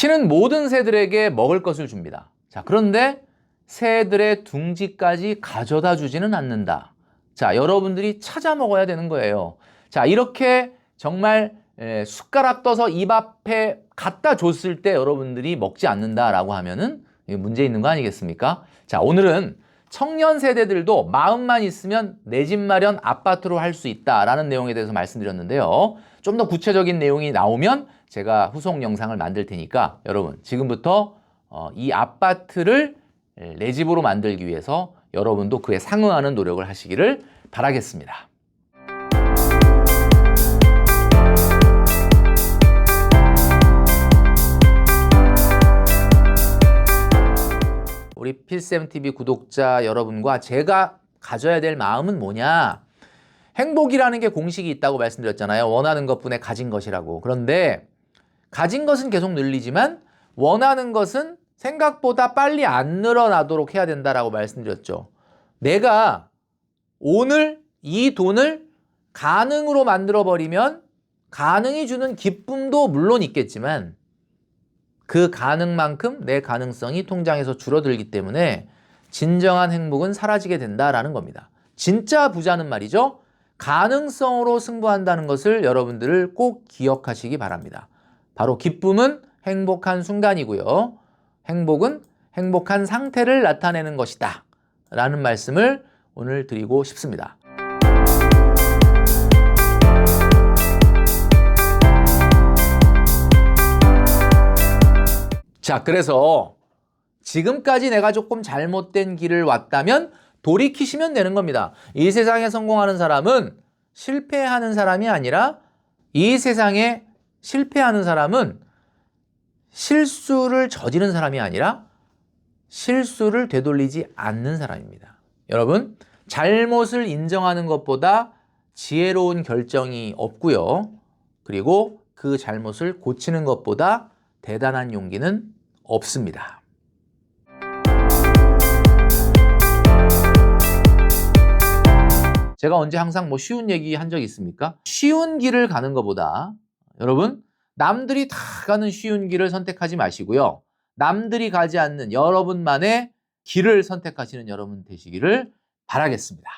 신은 모든 새들에게 먹을 것을 줍니다. 자, 그런데 새들의 둥지까지 가져다 주지는 않는다. 자, 여러분들이 찾아 먹어야 되는 거예요. 자, 이렇게 정말 에, 숟가락 떠서 입 앞에 갖다 줬을 때 여러분들이 먹지 않는다라고 하면은 문제 있는 거 아니겠습니까? 자, 오늘은 청년 세대들도 마음만 있으면 내 집 마련 아파트로 할 수 있다라는 내용에 대해서 말씀드렸는데요. 좀 더 구체적인 내용이 나오면 제가 후속 영상을 만들 테니까 여러분 지금부터 어, 이 아파트를 내 집으로 만들기 위해서 여러분도 그에 상응하는 노력을 하시기를 바라겠습니다. 우리 필쌤TV 구독자 여러분과 제가 가져야 될 마음은 뭐냐? 행복이라는 게 공식이 있다고 말씀드렸잖아요. 원하는 것분에 가진 것이라고. 그런데 가진 것은 계속 늘리지만 원하는 것은 생각보다 빨리 안 늘어나도록 해야 된다라고 말씀드렸죠. 내가 오늘 이 돈을 가능으로 만들어 버리면 가능이 주는 기쁨도 물론 있겠지만 그 가능만큼 내 가능성이 통장에서 줄어들기 때문에 진정한 행복은 사라지게 된다라는 겁니다. 진짜 부자는 말이죠. 가능성으로 승부한다는 것을 여러분들을 꼭 기억하시기 바랍니다. 바로 기쁨은 행복한 순간이고요. 행복은 행복한 상태를 나타내는 것이다. 라는 말씀을 오늘 드리고 싶습니다. 자, 그래서 지금까지 내가 조금 잘못된 길을 왔다면 돌이키시면 되는 겁니다. 이 세상에 성공하는 사람은 실패하는 사람이 아니라 이 세상에 실패하는 사람은 실수를 저지른 사람이 아니라 실수를 되돌리지 않는 사람입니다. 여러분, 잘못을 인정하는 것보다 지혜로운 결정이 없고요. 그리고 그 잘못을 고치는 것보다 대단한 용기는 없습니다. 제가 언제 항상 뭐 쉬운 얘기 한적 있습니까? 쉬운 길을 가는 것보다 여러분 남들이 다 가는 쉬운 길을 선택하지 마시고요. 남들이 가지 않는 여러분만의 길을 선택하시는 여러분 되시기를 바라겠습니다.